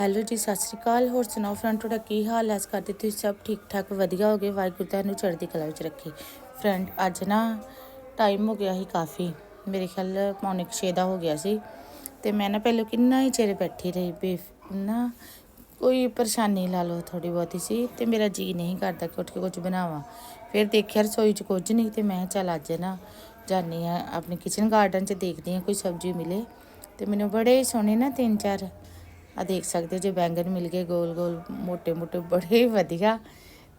Hello ਜੀ, ਸਤਿ ਸ਼੍ਰੀ ਅਕਾਲ। ਹੋਰ ਸੁਣਾਓ ਫਰੈਂਡ, ਤੁਹਾਡਾ ਕੀ ਹਾਲ ਹੈ? ਇਸ ਕਰਦੇ ਤੁਸੀਂ ਸਭ ਠੀਕ ਠਾਕ, ਵਧੀਆ ਹੋਗੇ? ਵਾਹਿਗੁਰੂ ਤੁਹਾਨੂੰ ਚੜ੍ਹਦੀ ਕਲਾ ਵਿੱਚ ਰੱਖੇ। ਫਰੈਂਡ, ਅੱਜ ਨਾ ਟਾਈਮ ਹੋ ਗਿਆ ਸੀ ਕਾਫੀ। ਮੇਰੇ ਖਿਆਲ ਪੌਣੇ 6 ਦਾ ਹੋ ਗਿਆ ਸੀ। ਤੇ ਮੈਂ ਨਾ ਪਹਿਲਾਂ ਕਿੰਨਾ ਹੀ ਚਿਰ ਬੈਠੀ ਰਹੀ, ਬੇ ਨਾ ਕੋਈ ਪਰੇਸ਼ਾਨੀ ਲਾ ਲਓ ਥੋੜੀ ਬਹੁਤੀ ਸੀ। ਤੇ ਮੇਰਾ ਜੀ ਨਹੀਂ ਕਰਦਾ ਕਿ ਉੱਠ ਕੇ ਕੁਝ ਬਣਾਵਾਂ। ਫਿਰ ਦੇਖਿਆ ਰਸੋਈ 'ਚ ਕੁਝ ਨਹੀਂ ਤੇ ਮੈਂ ਚੱਲ ਅੱਜ ਨਾ ਜਾਨੀ ਆ ਆਪਣੇ ਕਿਚਨ ਗਾਰਡਨ 'ਚ ਦੇਖਦੀ ਆ ਕੋਈ ਸਬਜ਼ੀ ਮਿਲੇ। ਤੇ ਮੈਨੂੰ ਬੜੇ ਸੋਹਣੇ ਨਾ ਤਿੰਨ ਚਾਰ ਆ ਦੇਖ ਸਕਦੇ ਜੇ ਬੈਂਗਣ ਮਿਲ ਗਏ, ਗੋਲ ਗੋਲ ਮੋٹے ਮੋٹے ਬੜੇ ਵਧੀਆ।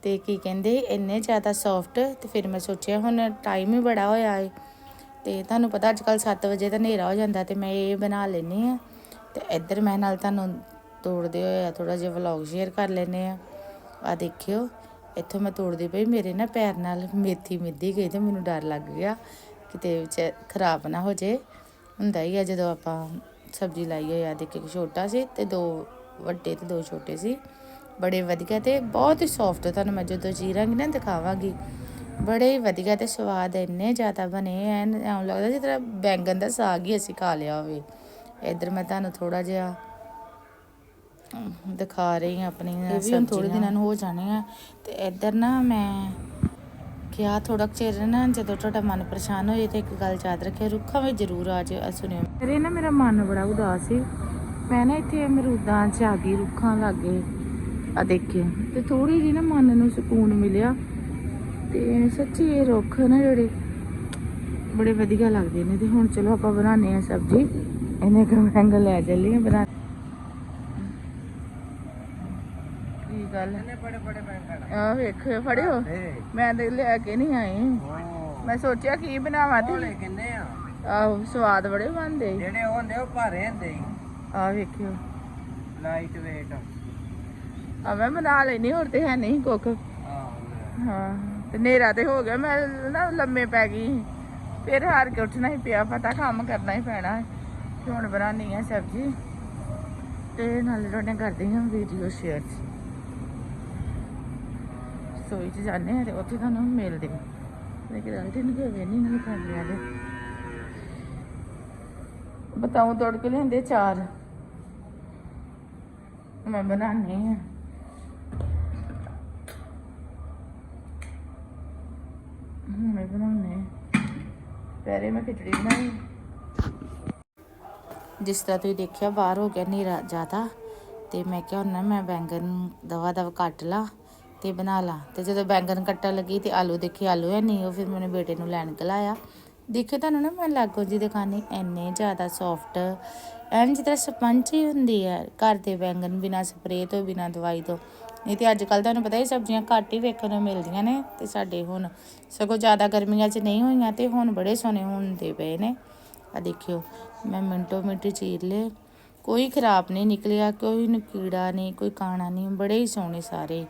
ਤੇ ਕੀ ਕਹਿੰਦੇ, ਇੰਨੇ ਜ਼ਿਆਦਾ ਸੌਫਟ ਤੇ ਫਿਰ ਮੈਂ ਸੋਚਿਆ ਹੁਣ ਟਾਈਮ ਹੀ ਬੜਾ ਹੋਇਆ ਏ। ਤੇ ਤੁਹਾਨੂੰ ਪਤਾ ਅੱਜ ਕੱਲ 7 ਵਜੇ ਤਾਂ ਹਨੇਰਾ ਹੋ ਜਾਂਦਾ ਤੇ ਮੈਂ ਇਹ ਬਣਾ ਲੈਣੀ ਆ ਤੇ ਇੱਧਰ ਮੈਂ ਨਾਲ ਤੁਹਾਨੂੰ ਤੋੜਦੇ ਹੋਏ ਆ ਥੋੜਾ ਜਿਹਾ ਵਲੌਗ ਸ਼ੇਅਰ ਕਰ ਲੈਨੇ ਆ ਆ ਦੇਖਿਓ, ਇੱਥੋਂ ਮੈਂ ਤੋੜਦੀ ਪਈ, ਮੇਰੇ ਨਾ ਪੈਰ ਨਾਲ ਮੇਥੀ ਮਿੱਧੀ ਗਈ ਤੇ ਮੈਨੂੰ ਡਰ ਲੱਗ ਗਿਆ। ਕਿਤੇ ਖਰਾਬ ਨਾ ਹੋ ਜੇ ਹੁੰਦਾ ਹੀ ਆ ਜਦੋਂ ਆਪਾਂ ਸਬਜ਼ੀ ਲਾਈ ਹੋਈ ਆ ਦੇਖੇ ਇੱਕ ਛੋਟਾ ਸੀ ਤੇ ਦੋ ਵੱਡੇ ਤੇ ਦੋ ਛੋਟੇ ਸੀ। ਬੜੇ ਵਧੀਆ ਤੇ ਬਹੁਤ ਹੀ ਸੌਫਟ ਤੁਹਾਨੂੰ ਮੈਂ ਜਦੋਂ ਚੀਰਾਂਗੀ ਨਾ ਦਿਖਾਵਾਂਗੀ। ਬੜੇ ਹੀ ਵਧੀਆ ਤੇ ਸਵਾਦ ਇੰਨੇ ਜ਼ਿਆਦਾ ਬਣੇ ਐਨ ਐਂ ਲੱਗਦਾ ਜਿਸ ਤਰ੍ਹਾਂ ਬੈਂਗਣ ਦਾ ਸਾਗ ਹੀ ਅਸੀਂ ਖਾ ਲਿਆ ਹੋਵੇ। ਇੱਧਰ ਮੈਂ ਤੁਹਾਨੂੰ ਥੋੜਾ ਜਿਹਾ ਦਿਖਾ ਰਹੀ ਹਾਂ ਆਪਣੀ ਇਹ ਵੀ ਹੁਣ ਥੋੜੇ ਦਿਨਾਂ ਨੂੰ ਹੋ ਜਾਣੇ ਆ। ਤੇ ਇੱਧਰ ਨਾ ਮੈਂ ਕਿਹਾ ਥੋੜਾ ਕੁ ਚਿਰ ਨਾ ਜਦੋਂ ਤੁਹਾਡਾ ਮਨ ਪਰੇਸ਼ਾਨ ਹੋਏ ਜੇ ਤੇ ਇੱਕ ਗੱਲ ਯਾਦ ਰੱਖਿਆ ਰੁੱਖਾਂ ਵਿੱਚ ਜ਼ਰੂਰ ਆ ਜਾਓ ਸੁਣਿਓ। ਮੇਰੇ ਨਾ, ਮੇਰਾ ਮਨ ਬੜਾ ਉਦਾਸ ਸੀ। ਮੈਂ ਨਾ ਇੱਥੇ ਅਮਰੂਦਾਂ ਚ ਆ ਗਈ, ਰੁੱਖਾਂ ਲਾਗੇ ਆ ਦੇਖਿਓ। ਤੇ ਥੋੜੀ ਜਿਹੀ ਨਾ ਮਨ ਨੂੰ ਸਕੂਨ ਮਿਲਿਆ। ਤੇ ਸੱਚੀ ਇਹ ਰੁੱਖ ਨਾ ਜਿਹੜੇ ਬੜੇ ਵਧੀਆ ਲੱਗਦੇ ਨੇ। ਤੇ ਹੁਣ ਚਲੋ ਆਪਾਂ ਬਣਾਉਂਦੇ ਆ ਸਬਜ਼ੀ। ਇਹਨੇ ਕਰਾਂਗਾ ਲੈ ਚੱਲੀਏ ਬਣਾ ਕੀ ਗੱਲ? ਕਿੰਨੇ ਬੜੇ ਬੜੇ ਬੈਂਗਣ ਆ ਵੇਖਿਓ ਫੜਿਓ। ਮੈਂ ਤੇ ਲੈ ਕੇ ਨਹੀਂ ਆਈ। ਮੈਂ ਸੋਚਿਆ ਕੀ ਬਣਾਵਾਂ ਤੇ। ਕਿੰਨੇ ਆ? ਆਹੋ ਸਵਾਦ ਬੜੇ ਬਣਦੇ। ਜਿਹੜੇ ਉਹ ਹੁੰਦੇ ਉਹ ਭਾਰੇ ਹੁੰਦੇ ਆ ਵੇਖਿਓ। ਲਾਈਟ weight ਆ ਮੈਂ ਬਣਾ ਲੈਣੀ ਹੋਰ ਤੇ ਹੈ ਨਹੀਂ ਕੁੱਖ। ਹਾਂ ਤੇ ਨੇਰਾ ਤੇ ਹੋ ਗਿਆ। ਮੈਂ ਨਾ ਲੰਮੇ ਪੈ ਗਈ। ਫਿਰ ਹਾਰ ਕੇ ਉੱਠਣਾ ਹੀ ਪਿਆ। ਪਤਾ ਕੰਮ ਕਰਨਾ ਹੀ ਪੈਣਾ। ਹੁਣ ਬਣਾਉਣੀ ਹੈ ਸਬਜ਼ੀ। ਤੇ ਨਾਲੇ ਤੁਹਾਡੇ ਕਰਦੇ ਹਾਂ ਵੀਡੀਓ ਸ਼ੇਅਰ। ਸੋਈ ਚ ਜਾਂਦੇ ਆ ਤੇ ਉੱਥੇ ਤੁਹਾਨੂੰ ਮਿਲਦੇ ਹਾਂ। ਲੇਕਿਨ ਰਾਤ ਨੂੰ ਕਿ ਵੇ ਨਹੀਂ ਕਰ ਲਿਆ ਦੇ ਬਤਾਉ ਤੋੜ ਕੇ ਲਿਆਂਦੇ ਚਾਰ ਮੈਂ ਬਣਾਉਣੀ ਆ ਮੈਂ ਬਣਾਉਣੇ ਪਹਿਲੇ ਮੈਂ ਖਿਚੜੀ ਬਣਾਈ। ਜਿਸ ਤਰ੍ਹਾਂ ਤੁਸੀਂ ਦੇਖਿਆ, ਬਾਹਰ ਹੋ ਗਿਆ ਹਨੇਰਾ ਜ਼ਿਆਦਾ। ਤੇ ਮੈਂ ਕਿਹਾ, ਹੁਣ ਮੈਂ ਬੈਂਗਨ ਦਵਾ ਦਵਾ ਕੱਟ ਲਾ। ਤੇ ਬਣਾ ਲਾ। ਤੇ ਜਦੋਂ ਬੈਂਗਨ ਕੱਟਣ ਲੱਗੀ ਤੇ ਆਲੂ ਦੇਖੇ, ਆਲੂ ਹੈ ਨਹੀਂ, ਉਹ ਫਿਰ ਮੈंने ਬੇਟੇ ਨੂੰ ਲੈਣ ਗਲਾਇਆ ਦੇਖੇ ਤੁਹਾਨੂੰ ਨਾ, ਮੈਂ ਲਾਗੋ ਜੀ ਦਿਖਾਣੀ ਇੰਨੇ ਜ਼ਿਆਦਾ ਸੌਫਟ ਐਨ ਜਿੱਦਾਂ ਸਪੰਜ ਹੀ ਹੁੰਦੀ ਹੈ, ਘਰ ਦੇ ਬੈਂਗਨ ਬਿਨਾ ਸਪਰੇਅ ਤੋਂ, ਬਿਨਾ ਦਵਾਈ ਤੋਂ। ਨਹੀਂ ਤੇ ਅੱਜ ਕੱਲ ਤੁਹਾਨੂੰ ਪਤਾ ਹੀ, ਸਬਜ਼ੀਆਂ ਘੱਟ ਹੀ ਵੇਖਣ ਨੂੰ ਮਿਲਦੀਆਂ ਨੇ, ਤੇ ਸਾਡੇ ਹੁਣ ਸਗੋਂ ਜ਼ਿਆਦਾ ਗਰਮੀਆਂ 'ਚ ਨਹੀਂ ਹੋਈਆਂ ਤੇ ਹੁਣ ਬੜੇ ਸੋਹਣੇ ਹੁੰਦੇ ਪਏ ਨੇ। ਆ ਦੇਖਿਓ, ਮੈਂ ਮਿੰਟੋ ਮਿੰਟ ਚੀਰ ਲਏ। ਕੋਈ ਖਰਾਬ ਨਹੀਂ ਨਿਕਲਿਆ, ਕੋਈ ਕੀੜਾ ਨਹੀਂ, ਕੋਈ ਕਾਣਾ ਨਹੀਂ, ਬੜੇ ਹੀ ਸੋਹਣੇ ਸਾਰੇ।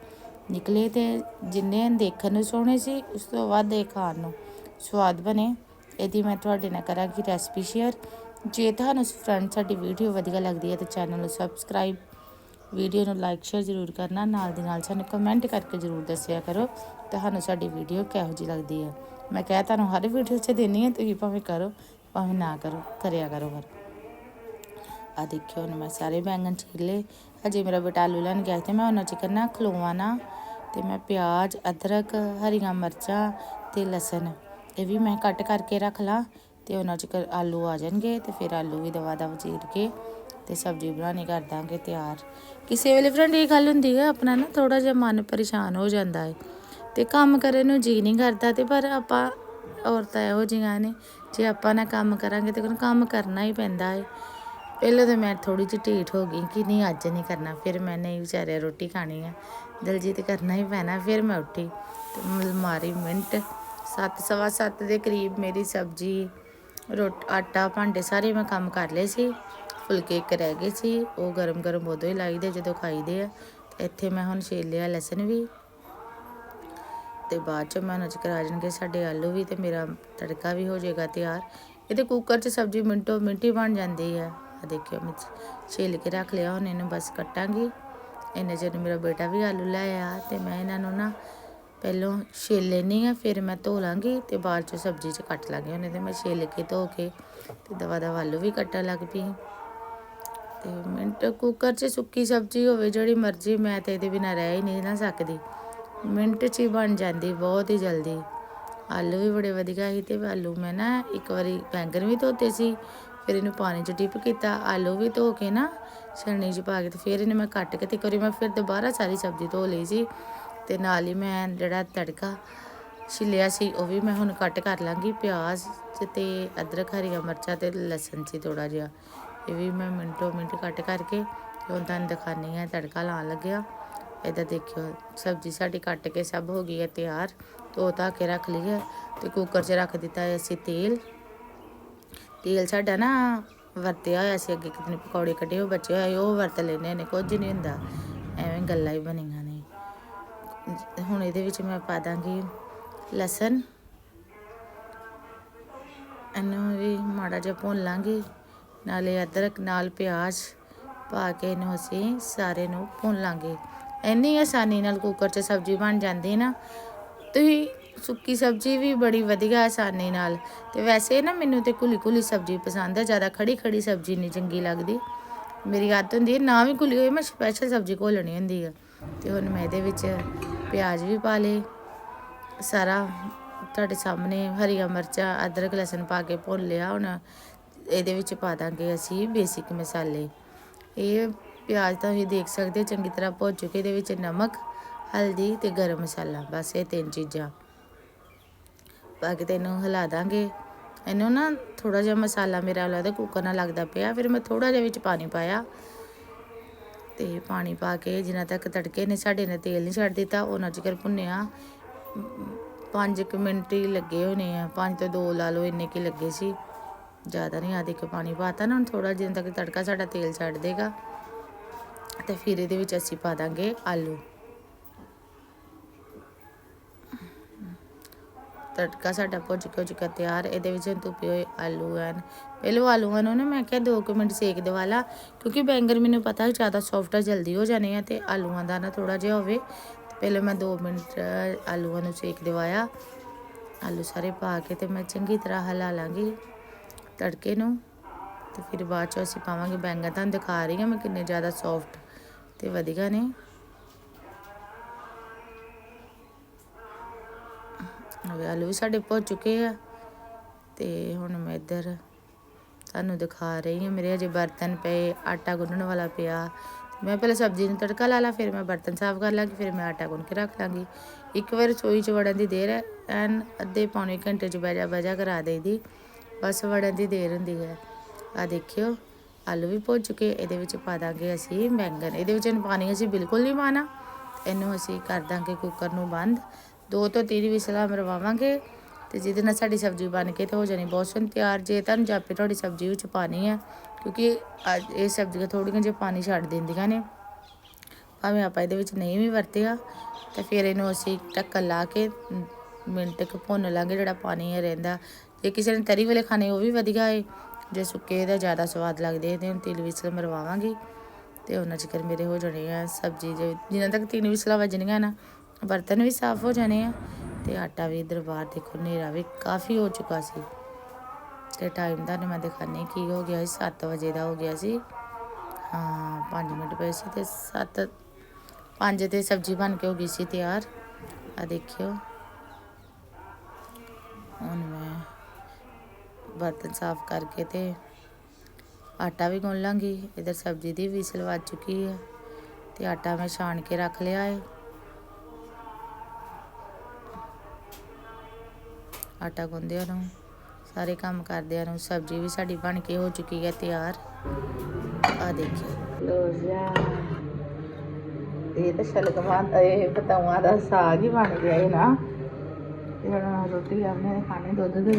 ਨਿਕਲੇ ਤੇ ਜਿੰਨੇ ਦੇਖਣ ਨੂੰ ਸੋਹਣੇ ਸੀ, ਉਸ ਤੋਂ ਵੱਧ ਇਹ ਖਾਣ ਨੂੰ ਸਵਾਦ ਬਣੇ। ਇਹਦੀ ਮੈਂ ਤੁਹਾਡੇ ਨਾਲ ਕਰਾਂਗੀ ਰੈਸਪੀ ਸ਼ੇਅਰ ਜੇ ਤੁਹਾਨੂੰ ਫਰੈਂਡ ਸਾਡੀ ਵੀਡੀਓ ਵਧੀਆ ਲੱਗਦੀ ਹੈ ਤਾਂ ਚੈਨਲ ਨੂੰ ਸਬਸਕ੍ਰਾਈਬ ਵੀਡੀਓ ਨੂੰ ਲਾਈਕ ਸ਼ੇਅਰ ਜ਼ਰੂਰ ਕਰਨਾ। ਨਾਲ ਦੀ ਨਾਲ ਸਾਨੂੰ ਕਮੈਂਟ ਕਰਕੇ ਜ਼ਰੂਰ ਦੱਸਿਆ ਕਰੋ ਤੁਹਾਨੂੰ ਸਾਡੀ ਵੀਡੀਓ ਕਿਹੋ ਜਿਹੀ ਲੱਗਦੀ ਹੈ। ਮੈਂ ਕਹਿ ਤੁਹਾਨੂੰ ਹਰ ਵੀਡੀਓ 'ਚ ਦੇਣੀ ਹੈ, ਤੁਸੀਂ ਭਾਵੇਂ ਕਰੋ, ਭਾਵੇਂ ਨਾ ਕਰੋ, ਕਰਿਆ ਕਰੋ ਪਰ ਆ ਦੇਖਿਓ, ਹੁਣ ਮੈਂ ਸਾਰੇ ਬੈਂਗਣ ਚੀਰ ਲਏ ਹਜੇ ਮੇਰਾ ਬੇਟਾ ਆਲੂ ਲੈਣ ਗਿਆ ਤੇ ਮੈਂ ਉਹਨਾਂ ਚ ਕਰਨਾ ਖਲੋਵਾਂ ਨਾ ਤੇ ਮੈਂ ਪਿਆਜ਼, ਅਦਰਕ, ਹਰੀਆਂ ਮਿਰਚਾਂ ਤੇ ਲਸਣ ਇਹ ਵੀ ਮੈਂ ਕੱਟ ਕਰਕੇ ਰੱਖ ਲਾਂ ਤੇ ਉਹਨਾਂ ਚ ਕਰ- ਆਲੂ ਆ ਜਾਣਗੇ ਤੇ ਫਿਰ ਆਲੂ ਵੀ ਦਵਾ ਦਵ ਚੀਰ ਕੇ ਤੇ ਸਬਜ਼ੀ ਬਣਾਉਣੀ ਕਰ ਦਾਂਗੇ ਤਿਆਰ। ਕਿਸੇ ਵੇਲੇ ਫਰੈਂਡ ਇਹ ਗੱਲ ਹੁੰਦੀ ਹੈ ਆਪਣਾ ਨਾ ਥੋੜਾ ਜਿਹਾ ਮਨ ਪਰੇਸ਼ਾਨ ਹੋ ਜਾਂਦਾ ਹੈ ਤੇ ਕੰਮ ਕਰਨ ਨੂੰ ਜੀ ਨਹੀਂ ਕਰਦਾ ਤੇ ਪਰ ਆਪਾਂ ਔਰਤਾਂ ਇਹੋ ਜਿਹੀਆਂ ਨੇ, ਜੇ ਆਪਾਂ ਨਾ ਕੰਮ ਕਰਾਂਗੇ ਤੇ ਉਹਨੂੰ ਕੰਮ ਕਰਨਾ ਹੀ ਪੈਂਦਾ ਹੈ ਪਹਿਲਾਂ ਤਾਂ ਮੈਂ ਥੋੜੀ ਜਿਹੀ ਢੀਠ ਹੋ ਗਈ ਕਿ ਨਹੀਂ, ਅੱਜ ਨਹੀਂ ਕਰਨਾ। ਫਿਰ ਮੈਂ ਨਹੀਂ ਵਿਚਾਰਿਆ ਰੋਟੀ ਖਾਣੀ ਹੈ ਦਿਲਜੀਤ ਕਰਨਾ ਹੀ ਪੈਣਾ, ਫਿਰ ਮੈਂ ਉੱਠੀ। ਤੇ ਮਾਰੀ ਮਿੰਟ। ਸੱਤ, ਸਵਾ ਸੱਤ ਦੇ ਕਰੀਬ ਮੇਰੀ ਸਬਜ਼ੀ, ਰੋਟ, ਆਟਾ, ਭਾਂਡੇ ਸਾਰੇ ਮੈਂ ਕੰਮ ਕਰ ਲਏ ਸੀ। ਫੁਲਕੇ ਇੱਕ ਰਹਿ ਗਏ ਸੀ। ਉਹ ਗਰਮ ਗਰਮ ਉਦੋਂ ਹੀ ਲਾਈਦੇ, ਜਦੋਂ ਖਾਈਦੇ ਆ। ਇੱਥੇ ਮੈਂ ਹੁਣ ਛੇਲ ਲਿਆ ਲਸਣ ਵੀ। ਤੇ ਬਾਅਦ ਚ ਮੈਂ ਉਹਨਾਂ ਚ ਕਰਾ ਜਾਣਗੇ ਸਾਡੇ ਆਲੂ ਵੀ ਤੇ ਮੇਰਾ ਤੜਕਾ ਵੀ ਹੋ ਜਾਏਗਾ ਤਿਆਰ। ਇਹਦੇ ਕੁੱਕਰ 'ਚ ਸਬਜ਼ੀ ਮਿੰਟੋ ਮਿੰਟ ਹੀ ਬਣ ਜਾਂਦੀ ਹੈ ਆ ਦੇਖਿਓ ਮੈਂ ਛਿੱਲ ਕੇ ਰੱਖ ਲਿਆ, ਹੁਣ ਇਹਨੂੰ ਬਸ ਕੱਟਾਂਗੀ। ਇੰਨੇ ਚਿਰ ਮੇਰਾ ਬੇਟਾ ਵੀ ਆਲੂ ਲੈ ਆਇਆ ਤੇ ਮੈਂ ਇਹਨਾਂ ਨੂੰ ਨਾ ਪਹਿਲੋਂ ਛਿੱਲ ਲੈਣੀ ਆ ਫਿਰ ਮੈਂ ਧੋ ਲਾਂਗੀ ਤੇ ਬਾਅਦ ਚ ਸਬਜ਼ੀ 'ਚ ਕੱਟ ਲਾਂਗੀ। ਉਹਨੇ ਤੇ ਮੈਂ ਛਿੱਲ ਕੇ ਧੋ ਕੇ ਤੇ ਦਵਾ ਦਵਾ ਆਲੂ ਵੀ ਕੱਟਣ ਲੱਗ ਪਈ ਤੇ ਮਿੰਟ ਕੁੱਕਰ 'ਚ ਸੁੱਕੀ ਸਬਜ਼ੀ ਹੋਵੇ ਜਿਹੜੀ ਮਰਜ਼ੀ, ਮੈਂ ਤੇ ਇਹਦੇ ਬਿਨਾਂ ਰਹਿ ਹੀ ਨਹੀਂ ਨਾ ਸਕਦੀ। ਮਿੰਟ 'ਚ ਹੀ ਬਣ ਜਾਂਦੀ, ਬਹੁਤ ਹੀ ਜਲਦੀ। ਆਲੂ ਵੀ ਬੜੇ ਵਧੀਆ ਸੀ ਤੇ ਆਲੂ ਮੈਂ ਨਾ ਇੱਕ ਵਾਰੀ ਬੈਂਗਣ ਵੀ ਧੋਤੇ ਸੀ ਫਿਰ ਇਹਨੂੰ ਪਾਣੀ 'ਚ ਡਿਪ ਕੀਤਾ, ਆਲੂ ਵੀ ਧੋ ਕੇ ਨਾ ਛਲਣੀ 'ਚ ਪਾ ਕੇ ਤੇ ਫਿਰ ਇਹਨੂੰ ਮੈਂ ਕੱਟ ਕੇ ਤੇ ਇੱਕ ਮੈਂ ਫਿਰ ਦੁਬਾਰਾ ਸਾਰੀ ਸਬਜ਼ੀ ਧੋ ਲਈ ਸੀ ਤੇ ਨਾਲ ਹੀ ਮੈਂ ਜਿਹੜਾ ਤੜਕਾ ਛਿੱਲਿਆ ਸੀ, ਉਹ ਵੀ ਮੈਂ ਹੁਣ ਕੱਟ ਕਰ ਲਾਂਗੀ। ਪਿਆਜ਼ 'ਚ ਤੇ ਅਦਰਕ, ਹਰੀਆਂ ਮਿਰਚਾਂ ਤੇ ਲਸਣ ਸੀ ਥੋੜਾ ਜਿਹਾ। ਇਹ ਵੀ ਮੈਂ ਮਿੰਟੋ ਮਿੰਟ ਕੱਟ ਕਰਕੇ ਤੇ ਹੁਣ ਤੁਹਾਨੂੰ ਦਿਖਾਨੀ ਹੈ, ਤੜਕਾ ਲਾਉਣ ਲੱਗਿਆ। ਇਹਦਾ ਦੇਖਿਓ, ਸਬਜ਼ੀ ਸਾਡੀ ਕੱਟ ਕੇ ਸਭ ਹੋ ਗਈ ਹੈ ਤਿਆਰ। ਧੋ ਧਾ ਕੇ ਰੱਖ ਲਈ ਹੈ ਤੇ ਕੁੱਕਰ 'ਚ ਰੱਖ ਦਿੱਤਾ ਹੈ ਅਸੀਂ ਤੇਲ। ਤੇਲ ਸਾਡਾ ਨਾ ਵਰਤਿਆ ਹੋਇਆ ਸੀ, ਅੱਗੇ ਕਿਤੇ ਪਕੌੜੇ ਕੱਢੇ ਉਹ ਬਚੇ ਹੋਏ, ਉਹ ਵਰਤ ਲੈਨੇ ਨੇ, ਕੁਝ ਨਹੀਂ ਹੁੰਦਾ। ਐਵੇਂ ਗੱਲਾਂ ਹੀ ਬਣੀਆਂ ਨੇ। ਹੁਣ ਇਹਦੇ ਵਿੱਚ ਮੈਂ ਪਾ ਦਾਂਗੀ ਲਸਣ। ਇਹਨੂੰ ਵੀ ਮਾੜਾ ਜਿਹਾ ਭੁੰਨ ਲਾਂਗੀ। ਨਾਲੇ ਅਦਰਕ, ਨਾਲ ਪਿਆਜ਼ ਪਾ ਕੇ ਇਹਨੂੰ ਅਸੀਂ ਸਾਰੇ ਨੂੰ ਭੁੰਨ ਲਾਂਗੇ। ਇੰਨੀ ਆਸਾਨੀ ਨਾਲ ਕੁੱਕਰ 'ਚ ਸਬਜ਼ੀ ਬਣ ਜਾਂਦੀ ਨਾ, ਤੁਸੀਂ ਸੁੱਕੀ ਸਬਜ਼ੀ ਵੀ ਬੜੀ ਵਧੀਆ ਆਸਾਨੀ ਨਾਲ। ਤੇ ਵੈਸੇ ਨਾ ਮੈਨੂੰ ਤੇ ਕੁਲੀ ਕੁਲੀ ਸਬਜ਼ੀ ਪਸੰਦ ਹੈ ਜ਼ਿਆਦਾ ਖੜੀ ਖੜੀ ਸਬਜ਼ੀ ਨਹੀਂ ਚੰਗੀ ਲੱਗਦੀ। ਮੇਰੀ ਆਦਤ ਹੁੰਦੀ ਹੈ, ਨਾ ਵੀ ਕੁਲੀ ਹੋਈ ਮੈਂ ਸਪੈਸ਼ਲ ਸਬਜ਼ੀ ਘੋਲਣੀ ਹੁੰਦੀ ਹੈ ਤੇ ਹੁਣ ਮੈਂ ਇਹਦੇ ਵਿੱਚ ਪਿਆਜ਼ ਵੀ ਪਾ ਲਏ, ਸਾਰਾ ਤੁਹਾਡੇ ਸਾਹਮਣੇ ਹਰੀਆਂ ਮਿਰਚਾਂ, ਅਦਰਕ, ਲਸਣ ਪਾ ਕੇ ਭੁੰਨ ਲਿਆ ਹੁਣ। ਇਹਦੇ ਵਿੱਚ ਪਾ ਦਾਂਗੇ ਅਸੀਂ ਬੇਸਿਕ ਮਸਾਲੇ। ਇਹ ਪਿਆਜ਼ ਤਾਂ ਤੁਸੀਂ ਦੇਖ ਸਕਦੇ ਚੰਗੀ ਤਰ੍ਹਾਂ ਭੁੱਜ ਚੁੱਕੇ, ਇਹਦੇ ਵਿੱਚ ਨਮਕ, ਹਲਦੀ ਤੇ ਗਰਮ ਮਸਾਲਾ, ਬਸ ਇਹ ਤਿੰਨ ਚੀਜ਼ਾਂ। ਪਾ ਕੇ ਤੈਨੂੰ ਹਿਲਾ ਦਾਂਗੇ। ਇਹਨੂੰ ਨਾ ਥੋੜਾ ਜਿਹਾ ਮਸਾਲਾ ਮੇਰਾ ਲੱਗਦਾ ਕੁੱਕਰ ਨਾਲ ਲੱਗਦਾ ਪਿਆ, ਫਿਰ ਮੈਂ ਥੋੜਾ ਜਿਹਾ ਵਿੱਚ ਪਾਣੀ ਪਾਇਆ। ਤੇ ਪਾਣੀ ਪਾ ਕੇ ਜਿੰਨਾ ਤੱਕ ਤੜਕੇ ਨੇ ਸਾਡੇ ਨੇ ਤੇਲ ਨਹੀਂ ਛੱਡ ਦਿੱਤਾ ਉਹਨਾਂ ਚਿਕਰ ਭੁੰਨਿਆ। ਪੰਜ ਕੁ ਮਿੰਟ ਹੀ ਲੱਗੇ ਹੋਣੇ ਆ, ਪੰਜ ਤੋਂ ਦੋ ਲਾ ਲਓ ਇੰਨੇ ਕੀ ਲੱਗੇ ਸੀ। ਜ਼ਿਆਦਾ ਨਹੀਂ ਆਦੇ ਕਿ ਪਾਣੀ ਪਾਤਾ ਨਾ, ਹੁਣ ਥੋੜਾ ਜਿਹਾ ਤੱਕ ਤੜਕਾ ਸਾਡਾ ਤੇਲ ਛੱਡ ਦੇਗਾ। ਤੇ ਫਿਰ ਇਹਦੇ ਵਿੱਚ ਅਸੀਂ ਪਾ ਦਾਂਗੇ ਆਲੂ। ਤੜਕਾ ਸਾਡਾ ਭੁੱਜ ਕੇ ਹੋ ਚੁੱਕਾ ਤਿਆਰ। ਇਹਦੇ ਵਿੱਚ ਧੁੱਪੇ ਹੋਏ ਆਲੂ ਹਨ ਪਹਿਲੋਂ ਆਲੂਆਂ ਨੂੰ ਨਾ ਮੈਂ ਕਿਹਾ 2 ਮਿੰਟ ਸੇਕ ਦਵਾ ਲਾ, ਕਿਉਂਕਿ ਬੈਂਗਣ ਮੈਨੂੰ ਪਤਾ ਹੈ ਜ਼ਿਆਦਾ ਸੌਫਟ ਜਲਦੀ ਹੋ ਜਾਣੇ ਆ ਤੇ ਆਲੂਆਂ ਦਾ ਨਾ ਥੋੜਾ ਜਿਹਾ ਹੋਵੇ। ਤੇ ਪਹਿਲਾਂ ਮੈਂ 2 ਮਿੰਟ ਆਲੂਆਂ ਨੂੰ ਸੇਕ ਦਿਵਾਇਆ। ਆਲੂ ਸਾਰੇ ਪਾ ਕੇ ਤੇ ਮੈਂ ਚੰਗੀ ਤਰ੍ਹਾਂ ਹਿਲਾ ਲਾਂਗੀ ਤੜਕੇ ਨੂੰ। ਤੇ ਫਿਰ ਬਾਅਦ ਚ ਅਸੀਂ ਪਾਵਾਂਗੇ ਬੈਂਗਣ। ਤੁਹਾਨੂੰ ਦਿਖਾ ਰਹੀ ਹਾਂ ਮੈਂ ਕਿੰਨੇ ਜ਼ਿਆਦਾ ਸੌਫਟ ਤੇ ਵਧੀਆ ਨੇ। હવે ਆਲੂ ਵੀ ਸਾਡੇ ਭੁੱਜ ਚੁੱਕੇ ਆ। ਤੇ ਹੁਣ ਮੈਂ ਇੱਧਰ ਤੁਹਾਨੂੰ ਦਿਖਾ ਰਹੀ ਹਾਂ, ਮੇਰੇ ਅਜੇ ਬਰਤਨ ਪਏ, ਆਟਾ ਗੁੰਨਣ ਵਾਲਾ ਪਿਆ। ਮੈਂ ਪਹਿਲਾਂ ਸਬਜ਼ੀ ਨੂੰ ਤੜਕਾ ਲਾ ਲਾ, ਫਿਰ ਮੈਂ ਬਰਤਨ ਸਾਫ਼ ਕਰ ਲਾਂਗੀ, ਫਿਰ ਮੈਂ ਆਟਾ ਗੁੰਨ ਕੇ ਰੱਖ ਲਾਂਗੀ। ਇੱਕ ਵਾਰ ਰਸੋਈ 'ਚ ਵੜਨ ਦੀ ਦੇਰ ਹੈ, ਐਨ ਅੱਧੇ ਪੌਣੇ ਘੰਟੇ 'ਚ ਬੈਜਾ ਬੈਜਾ ਕਰਾ ਦੇਈਦੀ ਬਸ ਵੜਨ ਦੀ ਦੇਰ ਹੁੰਦੀ ਹੈ। ਆ ਦੇਖਿਓ, ਆਲੂ ਵੀ ਭੁੱਜ ਚੁੱਕੇ, ਇਹਦੇ ਵਿੱਚ ਪਾ ਦਾਂਗੇ ਅਸੀਂ ਬੈਂਗਣ। ਇਹਦੇ ਵਿੱਚ ਪਾਣੀ ਅਸੀਂ ਬਿਲਕੁਲ ਨਹੀਂ ਪਾਣਾ ਇਹਨੂੰ ਅਸੀਂ ਕਰ ਦਾਂਗੇ ਕੁੱਕਰ ਨੂੰ ਬੰਦ। ਦੋ ਤੋਂ ਤਿੰਨ ਵਿਸਲਾਂ ਮਰਵਾਵਾਂਗੇ ਤੇ ਜਿਹਦੇ ਨਾਲ ਸਾਡੀ ਸਬਜ਼ੀ ਬਣ ਕੇ ਤੇ ਹੋ ਜਾਣੀ ਬਹੁਤ ਸੋਹਣੀ ਤਿਆਰ। ਜੇ ਤੁਹਾਨੂੰ ਜਾਪੇ ਤੁਹਾਡੀ ਸਬਜ਼ੀ ਵਿੱਚ ਪਾਣੀ ਹੈ ਕਿਉਂਕਿ ਅੱਜ ਇਹ ਸਬਜ਼ੀਆਂ ਥੋੜੀਆਂ ਜਿਹਾ ਪਾਣੀ ਛੱਡ ਦਿੰਦੀਆਂ ਨੇ। ਭਾਵੇਂ ਆਪਾਂ ਇਹਦੇ ਵਿੱਚ ਨਹੀਂ ਵੀ ਵਰਤਿਆ, ਤਾਂ ਫਿਰ ਇਹਨੂੰ ਅਸੀਂ ਢੱਕਣ ਲਾ ਕੇ ਮਿੰਟ ਕੁ ਭੁੰਨ ਲਾਂਗੇ ਜਿਹੜਾ ਪਾਣੀ ਹੈ ਰਹਿੰਦਾ। ਜੇ ਕਿਸੇ ਨੇ ਤਰੀ ਵਾਲੇ ਖਾਣੇ ਉਹ ਵੀ ਵਧੀਆ ਹੈ ਜੇ ਸੁੱਕੇ ਦਾ ਜ਼ਿਆਦਾ ਸਵਾਦ ਲੱਗਦੇ ਤੇ ਹੁਣ ਤਿਲ ਵਿਸਲ ਮਰਵਾਵਾਂਗੀ। ਤੇ ਉਹਨਾਂ ਚਿਕਰ ਮੇਰੇ ਹੋ ਜਾਣੇ ਆ ਸਬਜ਼ੀ, ਜੇ ਜਿੰਨਾ ਤੱਕ ਤਿੰਨ ਵਿਸਲਾਂ ਵੱਜਣੀਆਂ ਨਾ ਬਰਤਨ ਵੀ ਸਾਫ਼ ਹੋ ਜਾਣੇ ਆ ਤੇ ਆਟਾ ਵੀ ਇਧਰ ਬਾਹਰ ਦੇਖੋ ਹਨੇਰਾ ਵੀ ਕਾਫੀ ਹੋ ਚੁੱਕਾ ਸੀ। ਤੇ ਟਾਈਮ ਤੁਹਾਨੂੰ ਮੈਂ ਦਿਖਾਣੇ ਕੀ ਹੋ ਗਿਆ ਸੀ 7 ਵਜੇ ਦਾ ਹੋ ਗਿਆ ਸੀ। ਹਾਂ 5 ਮਿੰਟ ਪਏ ਸੀ ਤੇ 7 5 ਤੇ ਸਬਜ਼ੀ ਬਣ ਕੇ ਹੋ ਗਈ ਸੀ ਤਿਆਰ। ਆ ਦੇਖਿਓ। ਹੁਣ ਮੈਂ ਬਰਤਨ ਸਾਫ਼ ਕਰਕੇ ਤੇ ਆਟਾ ਵੀ ਗੁੰਨ ਲਾਂਗੀ। ਇਧਰ ਸਬਜ਼ੀ ਦੀ ਵਿਸਲ ਵੱਜ ਚੁੱਕੀ ਹੈ ਤੇ ਆਟਾ ਮੈਂ ਛਾਣ ਕੇ ਰੱਖ ਲਿਆ ਹੈ ਆਟਾ ਗੁੰਨਦਿਆਂ ਨੂੰ ਸਾਰੇ ਕੰਮ ਕਰਦਿਆਂ ਨੂੰ ਸਬਜ਼ੀ ਵੀ ਸਾਡੀ ਬਣ ਕੇ ਹੋ ਚੁੱਕੀ ਹੈ ਤਿਆਰ। ਆ ਦੇਖਿਓ ਲੋ ਜਾ ਇਹ ਤਾਂ ਸ਼ਲਗਮਾਂ ਦਾ ਇਹ ਬਤਾਵਾਂ ਦਾ ਸਾਗ ਹੀ ਬਣ ਗਿਆ ਹੈ ਨਾ। ਤੇ ਹੁਣ ਰੋਟੀ ਆਪਣੇ ਖਾਣੇ, ਦੁੱਧ ਦੇ